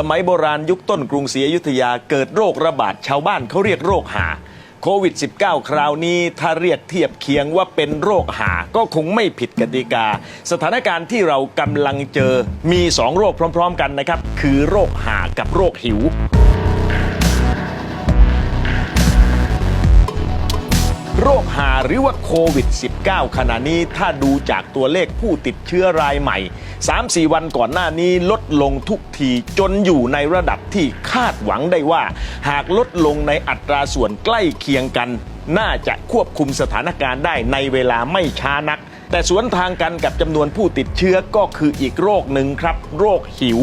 สมัยโบราณยุคต้นกรุงศรีอยุธยาเกิดโรคระบาดชาวบ้านเขาเรียกโรคหาโควิด -19 คราวนี้ถ้าเรียกเทียบเคียงว่าเป็นโรคหาก็คงไม่ผิดกติกา สถานการณ์ที่เรากำลังเจอมี 2 โรคพร้อม ๆ กันนะครับ คือโรคหากับโรคหิวโรคหาหรือว่าโควิด -19 ขณะนี้ถ้าดูจากตัวเลขผู้ติดเชื้อรายใหม่ 3-4 วันก่อนหน้านี้ลดลงทุกทีจนอยู่ในระดับที่คาดหวังได้ว่า หากลดลงในอัตราส่วนใกล้เคียงกัน น่าจะควบคุมสถานการณ์ได้ในเวลาไม่ช้านัก แต่สวนทางกันกับจำนวนผู้ติดเชื้อก็คืออีกโรคหนึ่งครับ โรคหิว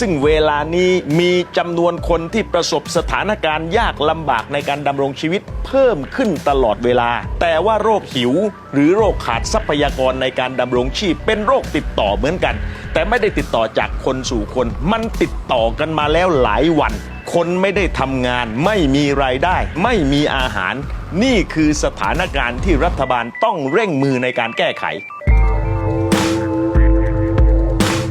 ซึ่งเวลานี้มีจำนวนคนที่ประสบสถานการณ์ยากลำบากในการดำรงชีวิตเพิ่มขึ้นตลอดเวลา แต่ว่าโรคหิว หรือโรคขาดทรัพยากรในการดำรงชีพเป็นโรคติดต่อเหมือนกัน แต่ไม่ได้ติดต่อจากคนสู่คน มันติดต่อกันมาแล้วหลายวัน คนไม่ได้ทำงาน ไม่มีรายได้ ไม่มีอาหาร นี่คือสถานการณ์ที่รัฐบาลต้องเร่งมือในการแก้ไข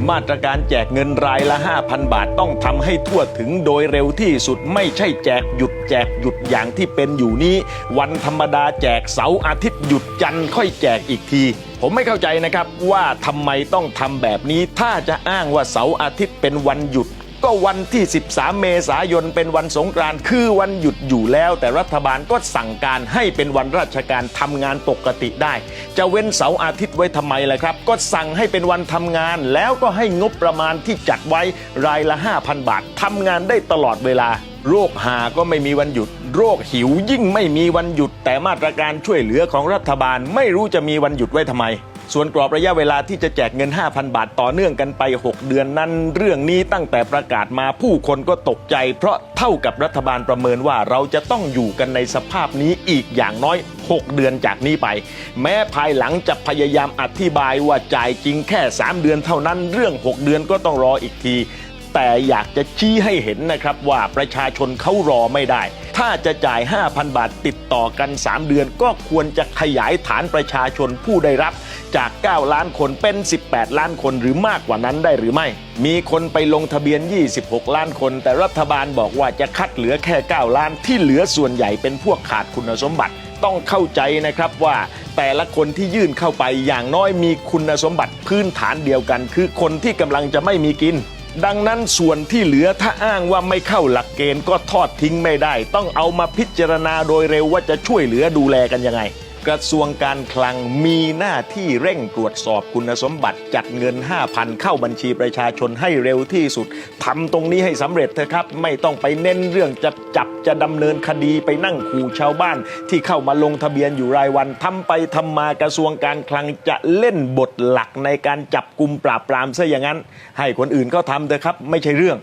มาตรการแจกเงินรายละ 5,000 บาทต้องทำให้ทั่วถึงโดยเร็วที่สุดไม่ใช่แจกหยุดแจกหยุดอย่างที่เป็นอยู่นี้ วันธรรมดาแจกเสาร์อาทิตย์หยุดจันทร์ค่อยแจกอีกทีผมไม่เข้าใจนะครับว่าทำไมต้องทำแบบนี้ ถ้าจะอ้างว่าเสาร์อาทิตย์เป็นวันหยุด ก็วันที่ 13 เมษายนเป็นวันสงกรานต์คือวันหยุดอยู่แล้ว แต่รัฐบาลก็สั่งการให้เป็นวันราชการทำงานปกติได้ จะเว้นเสาร์อาทิตย์ไว้ทำไมล่ะครับ ก็สั่งให้เป็นวันทำงาน แล้วก็ให้งบประมาณที่จัดไว้รายละ 5,000 บาททำงานได้ตลอดเวลาโรคหาก็ไม่มีวันหยุด โรคหิวยิ่งไม่มีวันหยุด แต่มาตรการช่วยเหลือของรัฐบาลไม่รู้จะมีวันหยุดไว้ทำไม ส่วนกรอบระยะเวลาที่จะแจกเงิน 5,000 บาทต่อเนื่องกันไป 6 เดือนนั้น เรื่องนี้ตั้งแต่ประกาศมาผู้คนก็ตกใจ เพราะเท่ากับรัฐบาลประเมินว่าเราจะต้องอยู่กันในสภาพนี้อีกอย่างน้อย 6 เดือนจากนี้ไป แม้ภายหลังจะพยายามอธิบายว่าจ่ายจริงแค่ 3 เดือนเท่านั้นเรื่อง 6 เดือนก็ต้องรออีกทีแต่อยากจะชี้ให้เห็นนะครับว่าประชาชนเขารอไม่ได้ ถ้าจะจ่าย 5,000 บาทติดต่อกัน 3 เดือนก็ควรจะขยายฐานประชาชนผู้ได้รับ จาก 9 ล้านคนเป็น 18 ล้านคนหรือมากกว่านั้นได้หรือไม่ มีคนไปลงทะเบียน 26 ล้านคน แต่รัฐบาลบอกว่าจะคัดเหลือแค่ 9 ล้านที่เหลือส่วนใหญ่เป็นพวกขาดคุณสมบัติต้องเข้าใจนะครับว่าแต่ละคนที่ยื่นเข้าไปอย่างน้อยมีคุณสมบัติพื้นฐานเดียวกัน คือคนที่กำลังจะไม่มีกิน ดังนั้นส่วนที่เหลือถ้าอ้างว่าไม่เข้าหลักเกณฑ์ก็ทอดทิ้งไม่ได้ ต้องเอามาพิจารณาโดยเร็วว่าจะช่วยเหลือดูแลกันยังไง กระทรวงการคลังมีหน้าที่เร่งตรวจสอบคุณสมบัติจัดเงิน 5,000 เข้าบัญชีประชาชนให้เร็วที่สุดทำตรงนี้ให้สำเร็จเถอะครับ ไม่ต้องไปเน้นเรื่องจะจับจะดำเนินคดีไปนั่งขู่ชาวบ้าน ที่เข้ามาลงทะเบียนอยู่รายวันทำไปทำมากระทรวงการคลังจะเล่นบทหลักในการจับกลุ่มปราบปรามซะอย่างนั้น ให้คนอื่นเขาทำเถอะครับ ไม่ใช่เรื่อง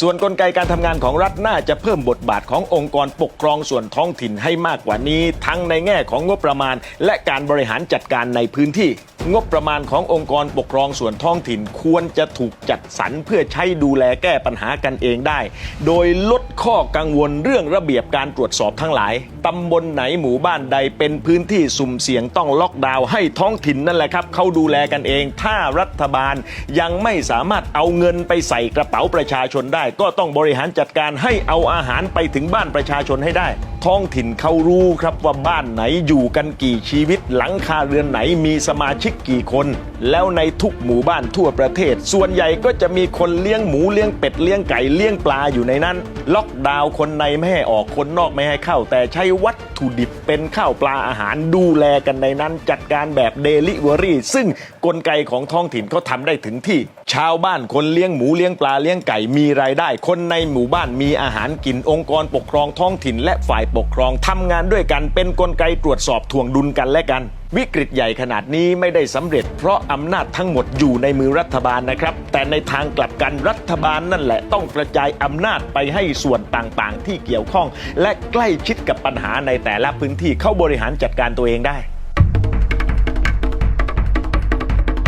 ส่วนกลไกการทำงานของรัฐน่าจะเพิ่มบทบาทขององค์กรปกครองส่วนท้องถิ่นให้มากกว่านี้ ทั้งในแง่ของงบประมาณ และการบริหารจัดการในพื้นที่ งบประมาณขององค์กรปกครองส่วนท้องถิ่นควรจะถูกจัดสรรเพื่อใช้ดูแลแก้ปัญหากันเองได้ โดยลดข้อกังวลเรื่องระเบียบการตรวจสอบทั้งหลาย ตำบลไหนหมู่บ้านใดเป็นพื้นที่สุ่มเสี่ยงต้องล็อกดาวน์ให้ท้องถิ่นนั่นแหละครับเขาดูแลกันเอง ถ้ารัฐบาลยังไม่สามารถเอาเงินไปใส่กระเป๋าประชาชนได้ ก็ต้องบริหารจัดการให้เอาอาหารไปถึงบ้านประชาชนให้ได้ท้องถิ่นเขารู้ครับว่าบ้านไหนอยู่กันกี่ชีวิต หลังคาเรือนไหนมีสมาชิกกี่คน แล้วในทุกหมู่บ้านทั่วประเทศ ส่วนใหญ่ก็จะมีคนเลี้ยงหมูเลี้ยงเป็ดเลี้ยงไก่เลี้ยงปลาอยู่ในนั้น ล็อกดาวน์คนในไม่ให้ออกคนนอกไม่ให้เข้า แต่ใช้วัด ถุดิบเป็นข้าวปลาอาหารดูแลกันในนั้น จัดการแบบเดลิเวอรี่ซึ่งกลไกของท้องถิ่นเขาทำได้ถึงที่ ชาวบ้านคนเลี้ยงหมูเลี้ยงปลาเลี้ยงไก่มีรายได้ คนในหมู่บ้านมีอาหารกินองค์กรปกครองท้องถิ่น และฝ่ายปกครองทำงานด้วยกันเป็นกลไกตรวจสอบทวงดุลกันและกัน วิกฤตใหญ่ขนาดนี้ไม่ได้สำเร็จ เพราะอำนาจทั้งหมดอยู่ในมือรัฐบาลนะครับ แต่ในทางกลับกันรัฐบาลนั่นแหละต้องกระจายอำนาจไปให้ส่วนต่างๆ ที่เกี่ยวข้อง และใกล้ชิดกับปัญหาในแต่ละพื้นที่เข้าบริหารจัดการตัวเองได้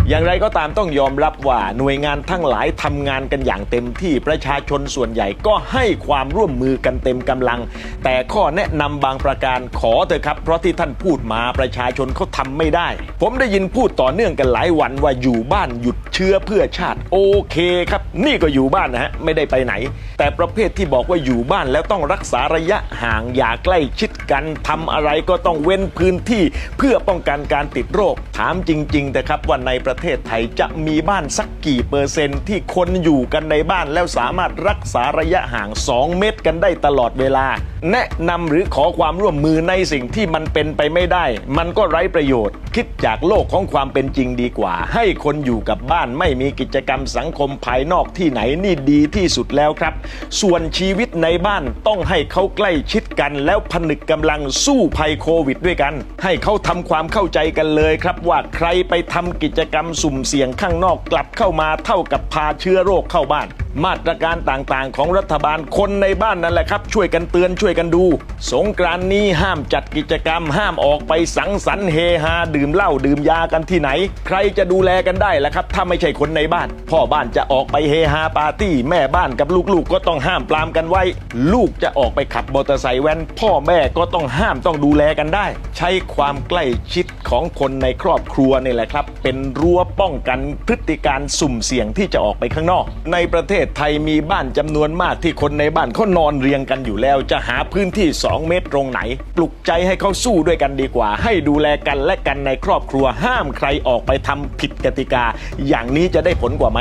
อย่างไรก็ตามต้องยอมรับว่าหน่วยงานทั้งหลายทำงานกันอย่างเต็มที่ประชาชนส่วนใหญ่ก็ให้ความร่วมมือกันเต็มกำลัง แต่ข้อแนะนำบางประการขอเถอะครับ เพราะที่ท่านพูดมาประชาชนเขาทำไม่ได้ ผมได้ยินพูดต่อเนื่องกันหลายวันว่าอยู่บ้านหยุดเชื้อเพื่อชาติโอเคครับ นี่ก็อยู่บ้านนะฮะไม่ได้ไปไหน แต่ประเภทที่บอกว่าอยู่บ้านแล้วต้องรักษาระยะห่างอย่าใกล้ชิดกันทำอะไรก็ต้องเว้นพื้นที่เพื่อป้องกันการติดโรค ถามจริงๆแต่ครับว่าในประเทศไทยจะมีบ้านสักกี่เปอร์เซ็นต์ที่คนอยู่กันในบ้านแล้วสามารถรักษาระยะห่าง 2 เมตรกันได้ตลอดเวลา แนะนำหรือขอความร่วมมือในสิ่งที่มันเป็นไปไม่ได้ มันก็ไร้ประโยชน์ คิดจากโลกของความเป็นจริงดีกว่า ให้คนอยู่กับบ้านไม่มีกิจกรรมสังคมภายนอกที่ไหนนี่ดีที่สุดแล้วครับ ส่วนชีวิตในบ้านต้องให้เขาใกล้ชิดกันแล้วผนึกกำลังสู้ภัยโควิดด้วยกัน ให้เขาทำความเข้าใจกันเลยครับว่าใครไปทำกิจกรรมสุ่มเสี่ยงข้างนอกกลับเข้ามาเท่ากับพาเชื้อโรคเข้าบ้าน มาตรการต่างๆ ของรัฐบาลคนในบ้านนั่นแหละครับ ช่วยกันเตือนช่วยกันดู สงกรานนี้ห้ามจัดกิจกรรม ห้ามออกไปสังสรรค์เฮฮาดื่มเหล้าดื่มยากันที่ไหน ใครจะดูแลกันได้ล่ะครับ ถ้าไม่ใช่คนในบ้าน พ่อบ้านจะออกไปเฮฮาปาร์ตี้แม่บ้านกับลูกๆก็ต้องห้ามปรามกันไว้ ลูกจะออกไปขับมอเตอร์ไซค์แว้นพ่อแม่ก็ก็ต้องห้ามต้องดูแลกันได้ ใช้ความใกล้ชิดของคนในครอบครัวนี่แหละครับ เป็นรั้วป้องกันพฤติการสุ่มเสี่ยงที่จะออกไปข้างนอก ในประเทศไทยมีบ้านจำนวนมากที่คนในบ้านเขานอนเรียงกันอยู่แล้ว จะหาพื้นที่ 2 เมตรตรงไหน ปลุกใจให้เขาสู้ด้วยกันดีกว่า ให้ดูแลกันและกันในครอบครัวห้ามใครออกไปทำผิดกติกา อย่างนี้จะได้ผลกว่าไหม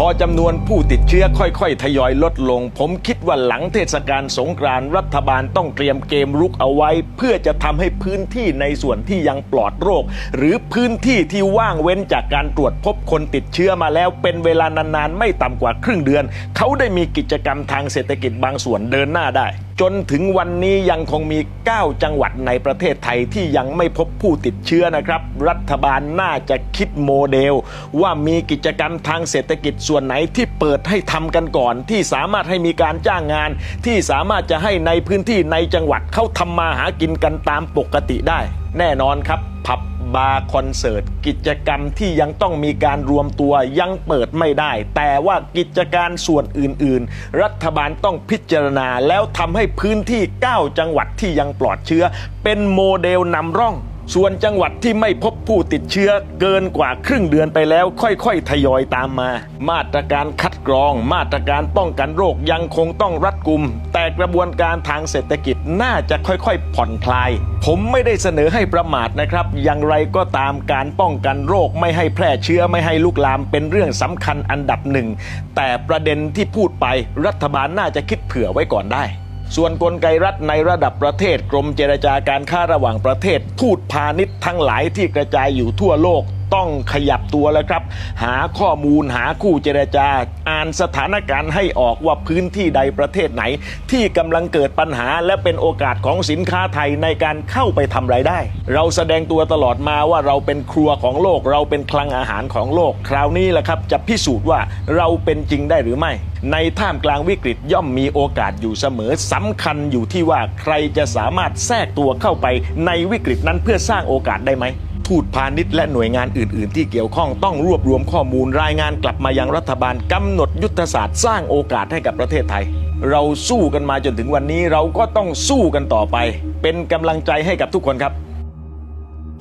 พอจำนวนผู้ติดเชื้อค่อยๆ ทยอยลดลง ผมคิดว่าหลังเทศกาลสงกรานต์รัฐบาลต้องเตรียมเกมรุกเอาไว้ เพื่อจะทำให้พื้นที่ในส่วนที่ยังปลอดโรค หรือพื้นที่ที่ว่างเว้นจากการตรวจพบคนติดเชื้อมาแล้วเป็นเวลานานๆ ไม่ต่ำกว่าครึ่งเดือน เขาได้มีกิจกรรมทางเศรษฐกิจบางส่วนเดินหน้าได้ จนถึงวันนี้ยังคงมี 9 จังหวัดในประเทศไทยที่ยังไม่พบผู้ติดเชื้อนะครับ รัฐบาลน่าจะคิดโมเดล ว่ามีกิจกรรมทางเศรษฐกิจส่วนไหนที่เปิดให้ทำกันก่อน ที่สามารถให้มีการจ้างงาน ที่สามารถจะให้ในพื้นที่ในจังหวัดเขาทำมาหากินกันตามปกติได้ แน่นอนครับผับ บาร์คอนเสิร์ตกิจกรรมที่ยังต้องมีการรวมตัวยังเปิดไม่ได้ แต่ว่ากิจการส่วนอื่น ๆ รัฐบาลต้องพิจารณาแล้วทำให้พื้นที่ 9 จังหวัดที่ยังปลอดเชื้อ เป็นโมเดลนำร่อง ส่วนจังหวัดที่ไม่พบผู้ติดเชื้อเกินกว่าครึ่งเดือนไปแล้วค่อยๆ ทยอยตามมา มาตรการคัดกรอง มาตรการป้องกันโรคยังคงต้องรัดกุม แต่กระบวนการทางเศรษฐกิจน่าจะค่อยๆ ผ่อนคลาย ผมไม่ได้เสนอให้ประมาทนะครับ อย่างไรก็ตามการป้องกันโรคไม่ให้แพร่เชื้อไม่ให้ลุกลามเป็นเรื่องสำคัญอันดับหนึ่งแต่ประเด็นที่พูดไปรัฐบาลน่าจะคิดเผื่อไว้ก่อนได้ ส่วนกลไกรัฐในระดับประเทศกรมเจรจาการค้าระหว่างประเทศ ทูตพาณิชย์ทั้งหลายที่กระจายอยู่ทั่วโลก ต้องขยับตัวแล้วครับ หาข้อมูลหาคู่เจรจา อ่านสถานการณ์ให้ออกว่าพื้นที่ใดประเทศไหน ที่กำลังเกิดปัญหาและเป็นโอกาสของสินค้าไทยในการเข้าไปทำรายได้ เราแสดงตัวตลอดมาว่าเราเป็นครัวของโลก เราเป็นคลังอาหารของโลก คราวนี้แหละครับ จะพิสูจน์ว่าเราเป็นจริงได้หรือไม่ ในท่ามกลางวิกฤตย่อมมีโอกาสอยู่เสมอสำคัญอยู่ที่ว่าใครจะสามารถแทรกตัวเข้าไปในวิกฤตนั้นเพื่อสร้างโอกาสได้ไหม ทูตพาณิชย์และหน่วยงานอื่น ๆ ที่เกี่ยวข้องต้องรวบรวมข้อมูลรายงานกลับมายังรัฐบาลกำหนดยุทธศาสตร์สร้างโอกาสให้กับประเทศไทย เราสู้กันมาจนถึงวันนี้เราก็ต้องสู้กันต่อไป เป็นกำลังใจให้กับทุกคนครับ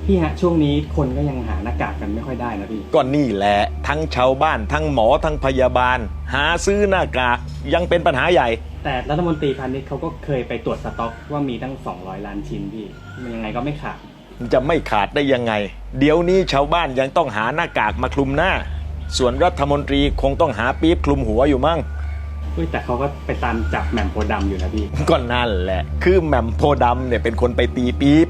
พี่ฮะช่วงนี้คนก็ยังหาหน้ากากกันไม่ค่อยได้นะพี่ก็นี่แหละทั้งชาวบ้าน ทั้งหมอทั้งพยาบาล หาซื้อหน้ากากยังเป็นปัญหาใหญ่ แต่รัฐมนตรีพาณิชย์เขาก็เคยไปตรวจสต็อกว่ามีตั้ง 200 ล้านชิ้นพี่มันยังไงก็ไม่ขาดมัน จะไม่ขาดได้ยังไง เดี๋ยวนี้ชาวบ้านยังต้องหาหน้ากากมาคลุมหน้า ส่วนรัฐมนตรีคงต้องหาปี๊บคลุมหัวอยู่มั่งเฮ้ยแต่เขาก็ไปตามจับแหม่มโพธิ์ดำอยู่นะพี่ก็นั่นแหละ คือแหม่มโพธิ์ดำเนี่ยเป็นคนไปตีปี๊บ